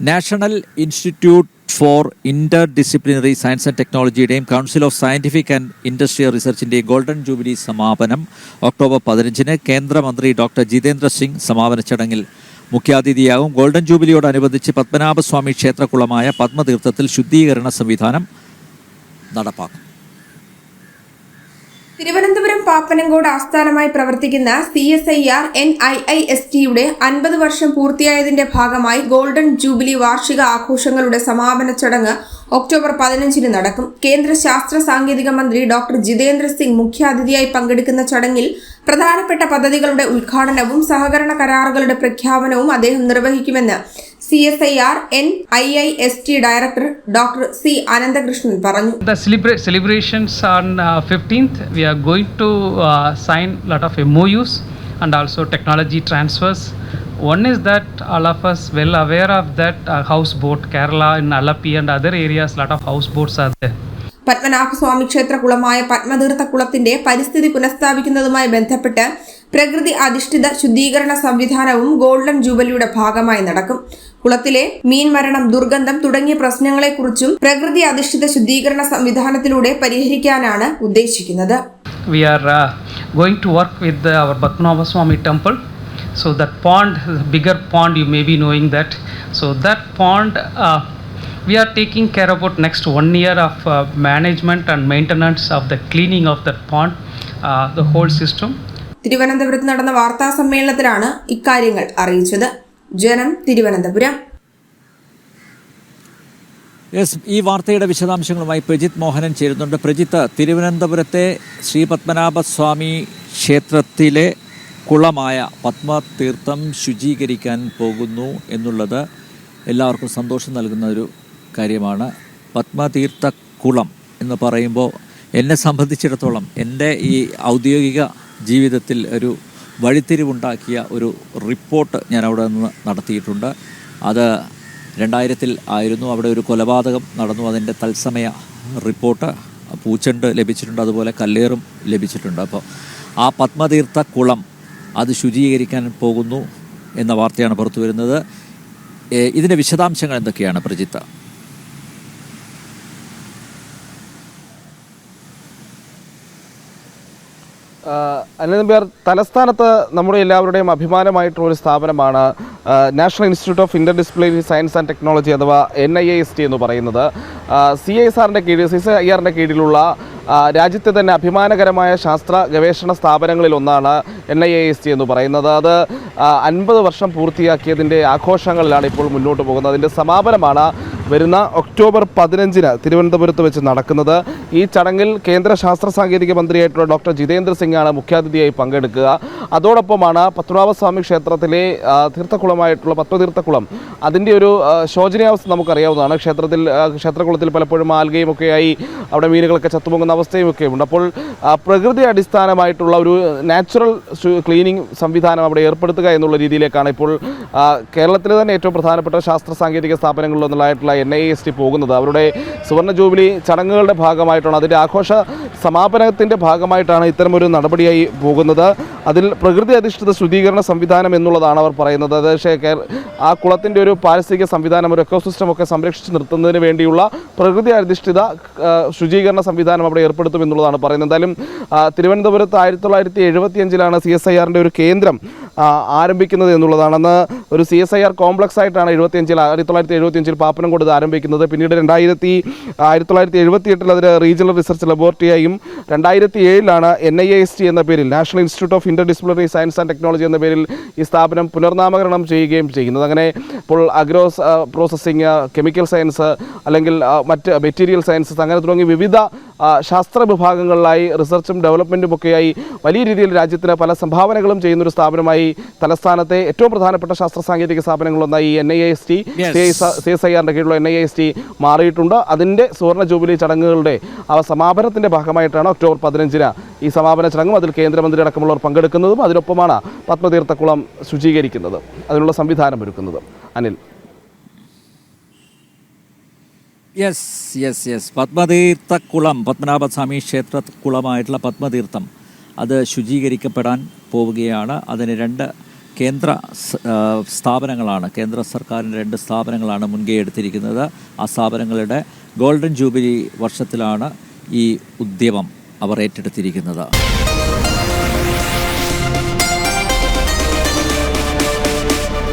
National institute for interdisciplinary science and ടെക്നോളജിയുടെയും council of scientific and industrial റിസർച്ചിന്റെയും golden jubilee സമാപനം October പതിനഞ്ചിന് കേന്ദ്രമന്ത്രി doctor Jitendra Singh സമാപന ചടങ്ങിൽ മുഖ്യാതിഥിയാകും. ഗോൾഡൻ ജൂബിലിയോടനുബന്ധിച്ച് പത്മനാഭസ്വാമി ക്ഷേത്രകുളമായ പത്മതീർത്ഥത്തിൽ ശുദ്ധീകരണ സംവിധാനം നടപ്പാക്കും. തിരുവനന്തപുരം പാപ്പനങ്കോട് ആസ്ഥാനമായി പ്രവർത്തിക്കുന്ന C S I R N I I S ടിയുടെ അൻപത് വർഷം പൂർത്തിയായതിന്റെ ഭാഗമായി ഗോൾഡൻ ജൂബിലി വാർഷിക ആഘോഷങ്ങളുടെ സമാപന ചടങ്ങ് ഒക്ടോബർ പതിനഞ്ചിന് നടക്കും കേന്ദ്ര ശാസ്ത്ര സാങ്കേതിക മന്ത്രി ഡോക്ടർ ജിതേന്ദ്ര സിംഗ് മുഖ്യാതിഥിയായി പങ്കെടുക്കുന്ന ചടങ്ങിൽ പ്രധാനപ്പെട്ട പദ്ധതികളുടെ ഉദ്ഘാടനവും സഹകരണ കരാറുകളുടെ പ്രഖ്യാപനവും അദ്ദേഹം നിർവഹിക്കുമെന്ന് C S I R N I I S T director doctor C Ananthakrishnan പറഞ്ഞു celebrations on 15th, we are going to uh, sign lot of and also technology transfers. One is that all of us well aware of that uh, houseboat, Kerala in Alappi and other areas, lot of houseboats are there. Padmanabhaswamy ക്ഷേത്രകുളമായ പത്മതീർത്ഥകുളത്തിന്റെ പരിസ്ഥിതി പുനഃസ്ഥാപിക്കുന്നതുമായി ബന്ധപ്പെട്ട് പ്രകൃതി അധിഷ്ഠിത ശുദ്ധീകരണ സംവിധാനവും golden ജൂബലിയുടെ ഭാഗമായി നടക്കും കുളത്തിലെ മീൻ മരണം ദുർഗന്ധം തുടങ്ങിയ പ്രശ്നങ്ങളെക്കുറിച്ചും പ്രകൃതി അധിഷ്ഠിത ശുദ്ധീകരണ സംവിധാനത്തിലൂടെ പരിഹരിക്കാനാണ് ഉദ്ദേശിക്കുന്നത് We are going to work with the, our Padmanabha Swami temple. So that pond, the bigger pond, you may be knowing that. So that pond, uh, we are taking care about next one year of uh, management and maintenance of the cleaning of that pond, uh, the whole system. തിരുവനന്തപുരത്ത് നടന്ന വാർത്താ സമ്മേളനത്തിലാണ് ഇക്കാര്യങ്ങൾ അറിയിച്ചത് ജനം Thiruvananthapuram yes ഈ വാർത്തയുടെ വിശദാംശങ്ങളുമായി പ്രജിത് മോഹനൻ ചേരുന്നുണ്ട് പ്രജിത്ത് തിരുവനന്തപുരത്തെ ശ്രീ പത്മനാഭസ്വാമി ക്ഷേത്രത്തിലെ കുളമായ പത്മതീർത്ഥം ശുചീകരിക്കാൻ പോകുന്നു എന്നുള്ളത് എല്ലാവർക്കും സന്തോഷം നൽകുന്ന ഒരു കാര്യമാണ്. പത്മതീർത്ഥ കുളം എന്ന് പറയുമ്പോൾ എന്നെ സംബന്ധിച്ചിടത്തോളം എന്റെ ഈ ഔദ്യോഗിക ജീവിതത്തിൽ ഒരു വഴിത്തിരിവുണ്ടാക്കിയ ഒരു റിപ്പോർട്ട് ഞാൻ അവിടെ നിന്ന് നടത്തിയിട്ടുണ്ട്. അത് രണ്ടായിരത്തിൽ ആയിരുന്നു. അവിടെ ഒരു കൊലപാതകം നടന്നു. അതിന്റെ തത്സമയ റിപ്പോർട്ട് പൂച്ചെണ്ട് ലഭിച്ചിട്ടുണ്ട്. അതുപോലെ കല്ലേറും ലഭിച്ചിട്ടുണ്ട്. അപ്പോൾ ആ പത്മതീർത്ഥ കുളം അത് ശുചീകരിക്കാൻ പോകുന്നു എന്ന വാർത്തയാണ് പുറത്തു വരുന്നത്. ഇതിന്റെ വിശദാംശങ്ങൾ എന്തൊക്കെയാണ് പ്രജിത്ത? അനന്തബിയാർ തലസ്ഥാനത്ത് നമ്മുടെ എല്ലാവരുടെയും അഭിമാനമായിട്ടുള്ള ഒരു സ്ഥാപനമാണ് national institute of interdisciplinary science and technology അഥവാ എൻ ഐ എസ് ടി എന്ന് പറയുന്നത്. സി എസ് ആറിന്റെ കീഴിൽ സി ഐ ആറിന്റെ കീഴിലുള്ള രാജ്യത്തെ തന്നെ അഭിമാനകരമായ ശാസ്ത്ര ഗവേഷണ സ്ഥാപനങ്ങളിൽ ഒന്നാണ് എൻ ഐ എസ് ടി എന്ന് പറയുന്നത്. അത് അൻപത് വർഷം പൂർത്തിയാക്കിയതിന്റെ ആഘോഷങ്ങളിലാണ് ഇപ്പോൾ മുന്നോട്ട് പോകുന്നത്. അതിന്റെ സമാപനമാണ് വരുന്ന ഒക്ടോബർ പതിനഞ്ചിന് തിരുവനന്തപുരത്ത് വെച്ച് നടക്കുന്നത്. ഈ ചടങ്ങിൽ കേന്ദ്ര ശാസ്ത്ര സാങ്കേതിക മന്ത്രിയായിട്ടുള്ള ഡോക്ടർ ജിതേന്ദ്ര സിംഗാണ് മുഖ്യാതിഥിയായി പങ്കെടുക്കുക. അതോടൊപ്പമാണ് പത്മനാഭസ്വാമി ക്ഷേത്രത്തിലെ തീർത്ഥക്കുളമായിട്ടുള്ള പത്മതീർത്ഥക്കുളം. അതിന്റെ ഒരു ശോചനീയാവസ്ഥ നമുക്കറിയാവുന്നതാണ്. ക്ഷേത്രത്തിൽ ക്ഷേത്രകുളത്തിൽ പലപ്പോഴും ആൽഗയും ഒക്കെയായി അവിടെ മീനുകളൊക്കെ ചത്തുപൊങ്ങുന്ന അവസ്ഥയും ഒക്കെ ഉണ്ട്. അപ്പോൾ പ്രകൃതി അടിസ്ഥാനമായിട്ടുള്ള ഒരു നാച്ചുറൽ ക്ലീനിങ് സംവിധാനം അവിടെ ഏർപ്പെടുത്തുക എന്നുള്ള രീതിയിലേക്കാണ് ഇപ്പോൾ കേരളത്തിലെ തന്നെ ഏറ്റവും പ്രധാനപ്പെട്ട ശാസ്ത്ര സാങ്കേതിക സ്ഥാപനങ്ങളിലൊന്നായിട്ടുള്ള എൻ ഐ എസ് ടി പോകുന്നത്. അവരുടെ സുവർണ ജൂബിലി ചടങ്ങുകളുടെ ഭാഗമായിട്ടാണ് അതിന്റെ ആഘോഷ സമാപനത്തിന്റെ ഭാഗമായിട്ടാണ് ഇത്തരമൊരു നടപടിയായി പോകുന്നത്. അതിൽ പ്രകൃതി അധിഷ്ഠിത ശുദ്ധീകരണ സംവിധാനം എന്നുള്ളതാണ് അവർ പറയുന്നത്. അത് പക്ഷേ ആ കുളത്തിന്റെ ഒരു പാരിസ്ഥിതിക സംവിധാനം ഒരു എക്കോസിസ്റ്റം ഒക്കെ സംരക്ഷിച്ച് നിർത്തുന്നതിന് വേണ്ടിയുള്ള പ്രകൃതി അധിഷ്ഠിത ശുചീകരണ സംവിധാനം അവിടെ ഏർപ്പെടുത്തും എന്നുള്ളതാണ് പറയുന്നത്. എന്തായാലും തിരുവനന്തപുരത്ത് ആയിരത്തി തൊള്ളായിരത്തി എഴുപത്തിയഞ്ചിലാണ് സി എസ് ഐ ആറിന്റെ ഒരു കേന്ദ്രം ആരംഭിക്കുന്നത് എന്നുള്ളതാണ്. അന്ന് ഒരു C S I R complex ആയിട്ടാണ് എഴുപത്തിയഞ്ചിൽ ആയിരത്തി തൊള്ളായിരത്തി എഴുപത്തിയഞ്ചിൽ പാപ്പനംകോട് ഇത് ആരംഭിക്കുന്നത്. പിന്നീട് രണ്ടായിരത്തി ആയിരത്തി തൊള്ളായിരത്തി എഴുപത്തി എട്ടിൽ അതിന് റീജിയണൽ റിസർച്ച് ലബോറട്ടറിയായും രണ്ടായിരത്തി ഏഴിലാണ് എൻ ഐ എസ് ടി എന്ന പേരിൽ national institute of interdisciplinary science and technology എന്ന പേരിൽ ഈ സ്ഥാപനം പുനർനാമകരണം ചെയ്യുകയും ചെയ്യുന്നത്. അങ്ങനെ ഇപ്പോൾ അഗ്രോ പ്രോസസ്സിങ് കെമിക്കൽ സയൻസ് അല്ലെങ്കിൽ ആ, മറ്റ് മെറ്റീരിയൽ സയൻസസ് അങ്ങനെ തുടങ്ങി വിവിധ ആ, ശാസ്ത്ര വിഭാഗങ്ങളിലായി റിസർച്ചും ഡെവലപ്മെന്റും ഒക്കെയായി വലിയ രീതിയിൽ രാജ്യത്തിന് പല സംഭാവനകളും ചെയ്യുന്നൊരു സ്ഥാപനമായി തലസ്ഥാനത്തെ ഏറ്റവും പ്രധാനപ്പെട്ട ശാസ്ത്ര സാങ്കേതിക സ്ഥാപനങ്ങളൊന്നായി N I S T C S I ആറിന്റെ കീഴിലുള്ള എൻ ഐ എസ് ടി മാറിയിട്ടുണ്ട്. അതിന്റെ സുവർണ ജൂബിലി ചടങ്ങുകളുടെ ആ സമാപനത്തിന്റെ ഭാഗമായിട്ടാണ് ഒക്ടോബർ പതിനഞ്ചിന് ഈ സമാപന ചടങ്ങും അതിൽ കേന്ദ്രമന്ത്രി അടക്കമുള്ളവർ പങ്കെടുക്കുന്നതും അതിനൊപ്പമാണ് പത്മതീർത്ഥക്കുളം ശുചീകരിക്കുന്നത് അതിനുള്ള സംവിധാനം ഒരുക്കുന്നത്. അനിൽ. യെസ് യെസ് യെസ് പത്മതീർത്ഥക്കുളം പത്മനാഭസ്വാമി ക്ഷേത്രക്കുളമായിട്ടുള്ള പത്മതീർത്ഥം അത് ശുചീകരിക്കപ്പെടാൻ പോവുകയാണ്. അതിന് രണ്ട് കേന്ദ്ര സ്ഥാപനങ്ങളാണ്. കേന്ദ്ര സർക്കാരിന്റെ രണ്ട് സ്ഥാപനങ്ങളാണ് മുൻകൈ എടുത്തിരിക്കുന്നത്. ആ സ്ഥാപനങ്ങളുടെ ഗോൾഡൻ ജൂബിലി വർഷത്തിലാണ് ഈ ഉദ്യമം അവർ ഏറ്റെടുത്തിരിക്കുന്നത്.